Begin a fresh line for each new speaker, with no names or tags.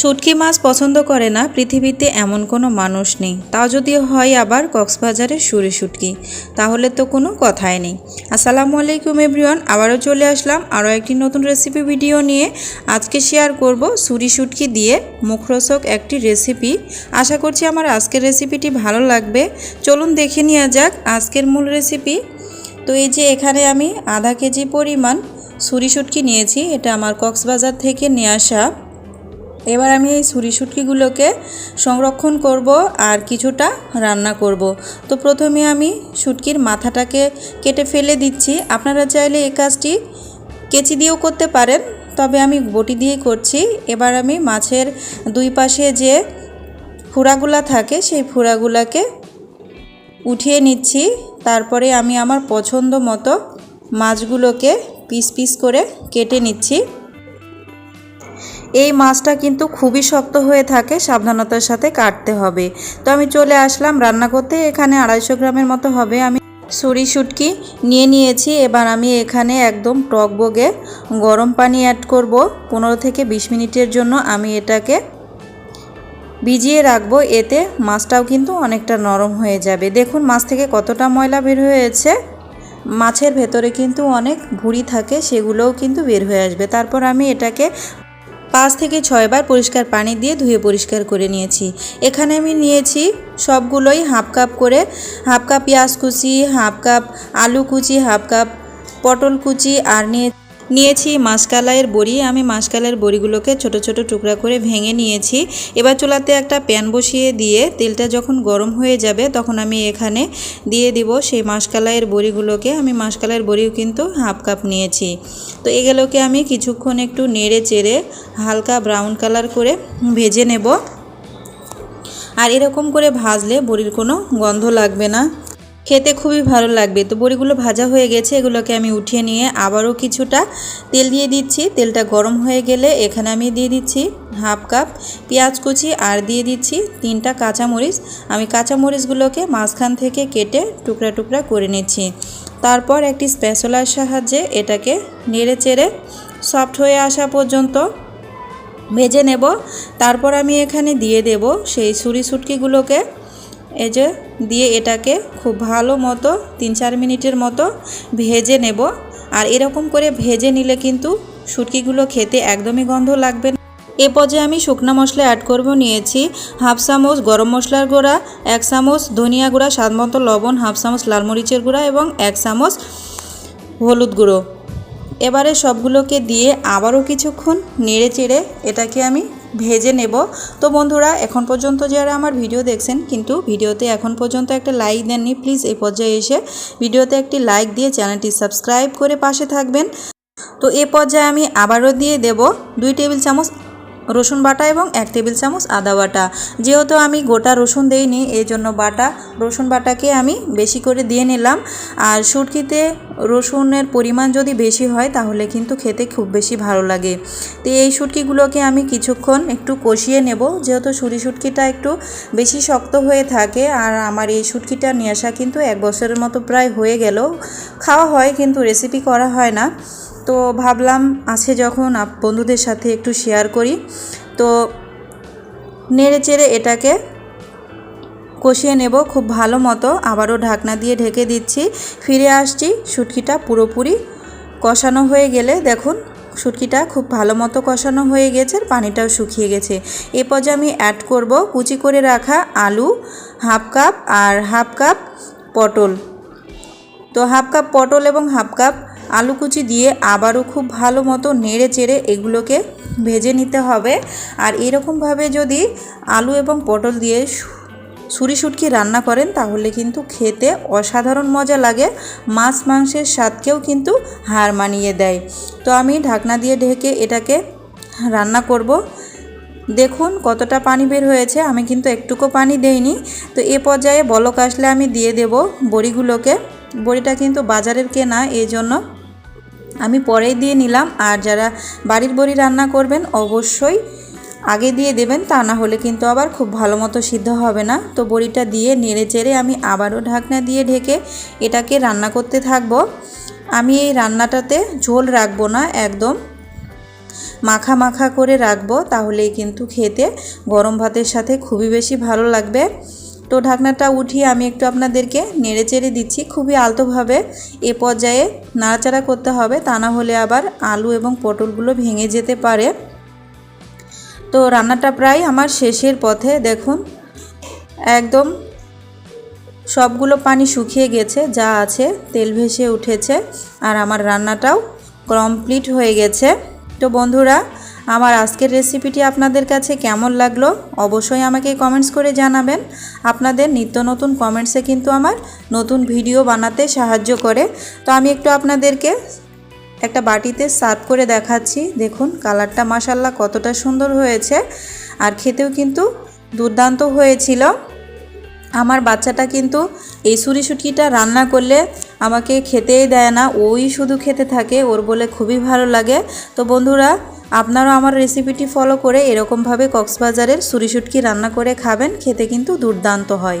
শুটকি মাছ পছন্দ করে না, পৃথিবীতে এমন কোনো মানুষ নেই। তাও যদি হয় আবার কক্সবাজারের সুরে শুটকি, তাহলে তো কোনো কথাই নেই। আসসালামু আলাইকুম এভরিওয়ান, আবারও চলে আসলাম আরও একটি নতুন রেসিপি ভিডিও নিয়ে। আজকে শেয়ার করব সুরি শুটকি দিয়ে মুখরোচক একটি রেসিপি আশা করছি আমার আজকের রেসিপিটি ভালো লাগবে। চলুন দেখে নেওয়া যাক আজকের মূল রেসিপি তো এই যে এখানে আমি আধা কেজি পরিমাণ সুরি শুটকি নিয়েছি, এটা আমার কক্সবাজার থেকে নিয়ে আসা এবার আমি এই ছুরি শুটকিগুলোকে সংরক্ষণ করব আর কিছুটা রান্না করব। তো প্রথমে আমি শুটকির মাথাটাকে কেটে ফেলে দিচ্ছি। আপনারা চাইলে এই কাজটি কেচি দিয়েও করতে পারেন, তবে আমি বটি দিয়েই করছি। এবার আমি মাছের দুই পাশে যে ফুরাগুলা থাকে, সেই ফুরাগুলাকে উঠিয়ে নিচ্ছি। তারপরে আমি আমার পছন্দ মতো মাছগুলোকে পিস পিস করে কেটে নিচ্ছি। এই মাছটা কিন্তু খুবই শক্ত হয়ে থাকে, সাবধানতার সাথে কাটতে হবে। তো আমি চলে আসলাম রান্না করতে, এখানে আড়াইশো গ্রামের মতো হবে। আমি ছুরি শুটকি নিয়ে নিয়েছি, এবার আমি এখানে একদম টক বগে গরম পানি অ্যাড করব। পনেরো থেকে বিশ মিনিটের জন্য আমি এটাকে ভিজিয়ে রাখব, এতে মাছটাও কিন্তু অনেকটা নরম হয়ে যাবে। দেখুন মাছ থেকে কতটা ময়লা বের হয়েছে। মাছের ভেতরে কিন্তু অনেক ভুঁড়ি থাকে, সেগুলোও কিন্তু বের হয়ে আসবে। তারপর আমি এটাকে পাঁচ থেকে ছয়বার পরিষ্কার পানি দিয়ে ধুয়ে পরিষ্কার করে নিয়েছি। এখানে আমি নিয়েছি সবগুলোই হাফ কাপ করে, হাফ কাপ পেঁয়াজ কুচি, হাফ কাপ আলু কুচি, হাফ কাপ পটল কুচি আর নিয়ে নিয়েছি মাসকালাইয়ের বড়ি, আমি মাসকালাইয়ের বড়িগুলোকে ছোট ছোট টুকরা করে ভেঙে নিয়েছি। এবার চুলাতে একটা প্যান বসিয়ে দিয়ে তেলটা যখন গরম হয়ে যাবে, তখন আমি এখানে দিয়ে দিব সেই মাসকালাইয়ের বড়িগুলোকে। আমি মাসকালাইয়ের বড়িও কিন্তু হাফ কাপ নিয়েছি। তো এগুলোকে আমি কিছুক্ষণ একটু নেড়ে চেড়ে হালকা ব্রাউন কালার করে ভেজে নেব। আর এরকম করে ভাজলে বড়ির কোনো গন্ধ লাগবে না। খেতে খুবই ভালো লাগবে। তো বড়িগুলো ভাজা হয়ে গেছে, এগুলোকে আমি উঠিয়ে নিয়ে আবারও কিছুটা তেল দিয়ে দিচ্ছি। তেলটা গরম হয়ে গেলে এখানে আমি দিয়ে দিচ্ছি হাফ কাপ পেঁয়াজ কুচি আর দিয়ে দিচ্ছি তিনটা কাঁচামরিচ। আমি কাঁচামরিচগুলোকে মাঝখান থেকে কেটে টুকরা টুকরা করে নিচ্ছি। তারপর একটি স্প্যাচলার সাহায্যে এটাকে নেড়ে চেড়ে সফট হয়ে আসা পর্যন্ত ভেজে নেব। তারপর আমি এখানে দিয়ে দেব সেই ছুরি সুটকিগুলোকে। এই যে দিয়ে এটাকে খুব ভালো মতো তিন চার মিনিটের মতো ভেজে নেব। আর এরকম করে ভেজে নিলে কিন্তু শুটকিগুলো খেতে একদমই গন্ধ লাগবে না। এ পর্যায়ে আমি শুকনো মশলা অ্যাড করব। নিয়েছি হাফ চামচ গরম মশলার গুঁড়া, এক চামচ ধনিয়া গুঁড়া, স্বাদ মতো লবণ, হাফ চামচ লাল মরিচের গুঁড়া এবং এক চামচ হলুদ গুঁড়ো। এবারে সবগুলোকে দিয়ে আবারও কিছুক্ষণ নেড়ে চেড়ে এটাকে আমি ভেজে নেব। তো বন্ধুরা, এখন পর্যন্ত যারা আমার ভিডিও দেখছেন, কিন্তু ভিডিওতে এখন পর্যন্ত একটা লাইক দেননি প্লিজ এই পর্যায়ে এসে ভিডিওতে একটি লাইক দিয়ে চ্যানেলটি সাবস্ক্রাইব করে পাশে থাকবেন। তো এ পর্যায়ে আমি আবারও দিয়ে দেব দুই টেবিল চামচ রসুন বাটা এবং এক টেবিল চামচ আদা বাটা। যেহেতু আমি গোটা রসুন দেইনি এই জন্য বাটা, রসুন বাটাকে আমি বেশি করে দিয়ে নিলাম। আর সুটকিতে রসুনের পরিমাণ যদি বেশি হয়, তাহলে কিন্তু খেতে খুব বেশি ভালো লাগে। তো এই শুটকিগুলোকে আমি কিছুক্ষণ একটু কষিয়ে নেব। যেহেতু সুরি শুটকিটা একটু বেশি শক্ত হয়ে থাকে, আর আমার এই শুটকিটা নিয়ে আসা কিন্তু এক বছরের মতো প্রায় হয়ে গেল। খাওয়া হয় কিন্তু রেসিপি করা হয় না। তো ভাবলাম, আছে যখন বন্ধুদের সাথে একটু শেয়ার করি। তো নেড়ে চেড়ে এটাকে কষিয়ে নেব খুব ভালো মতো। আবারও ঢাকনা দিয়ে ঢেকে দিচ্ছি। ফিরে আসছি শুটকিটা পুরোপুরি কষানো হয়ে গেলে দেখুন শুটকিটা খুব ভালো মতো কষানো হয়ে গেছে পানিটাও শুকিয়ে গেছে। এ পর্যায়ে আমি অ্যাড করব কুচি করে রাখা আলু হাফ কাপ আর হাফ কাপ পটল। তো হাফ কাপ পটল এবং হাফ কাপ আলু কুচি দিয়ে আবারও খুব ভালো মতো নেড়ে চেড়ে এগুলোকে ভেজে নিতে হবে। আর এরকমভাবে যদি আলু এবং পটল দিয়ে ছুরি শুটকি রান্না করেন, তাহলে কিন্তু খেতে অসাধারণ মজা লাগে। মাছ মাংসের স্বাদকেও কিন্তু হার মানিয়ে দেয়। তো আমি ঢাকনা দিয়ে ঢেকে এটাকে রান্না করব। দেখুন কতটা পানি বের হয়েছে। আমি কিন্তু একটুকু পানি দেইনি। তো এ পর্যায়ে বলক আসলে আমি দিয়ে দেব বড়িগুলোকে। বড়িটা কিন্তু বাজারের কেনা এই জন্য আমি পরেই দিয়ে নিলাম আর যারা বাড়ির বড়ি রান্না করবেন অবশ্যই আগে দিয়ে দেবেন, তা না হলে কিন্তু আবার খুব ভালো মতো সিদ্ধ হবে না। তো বড়িটা দিয়ে নেড়ে চেড়ে আমি আবারও ঢাকনা দিয়ে ঢেকে এটাকে রান্না করতে থাকব। আমি এই রান্নাটাতে ঝোল রাখব না, একদম মাখা মাখা করে রাখব, তাহলেই কিন্তু খেতে গরম ভাতের সাথে খুবই বেশি ভালো লাগবে। তো ঢাকনাটা উঠিয়ে আমি একটু আপনাদেরকে নেড়ে চেড়ে দিচ্ছি। খুবই আলতোভাবে এ পর্যায়ে নাড়াচাড়া করতে হবে, তা না হলে আবার আলু এবং পটলগুলো ভেঙে যেতে পারে। তো রান্নাটা প্রায় আমার শেষের পথে, দেখুন। একদম সবগুলো পানি শুকিয়ে গেছে, যা আছে, তেল ভেসে উঠেছে, আর আমার রান্নাটাও কমপ্লিট হয়ে গেছে। তো বন্ধুরা আমার আজকের রেসিপিটি আপনাদের কাছে কেমন লাগল অবশ্যই আমাকে কমেন্টস করে জানাবেন। আপনাদের নিত্য নতুন কমেন্টসে কিন্তু আমার নতুন ভিডিও বানাতে সাহায্য করে। তো আমি একটু আপনাদেরকে একটা বাটিতে সার্ভ করে দেখাচ্ছি। দেখুন কালারটা মাসাল্লাহ কতটা সুন্দর হয়েছে। আর খেতেও কিন্তু দুর্দান্ত হয়েছিল। আমার বাচ্চাটা কিন্তু এই সুরি শুটকিটা রান্না করলে আমাকে খেতেই দেয় না। ওই শুধু খেতে থাকে, ওর বলে খুবই ভালো লাগে। তো বন্ধুরা আপনারাও আমার রেসিপিটি ফলো করে এরকমভাবে কক্সবাজারের সুরিশুটকি রান্না করে খাবেন, খেতে কিন্তু দুর্দান্ত হয়।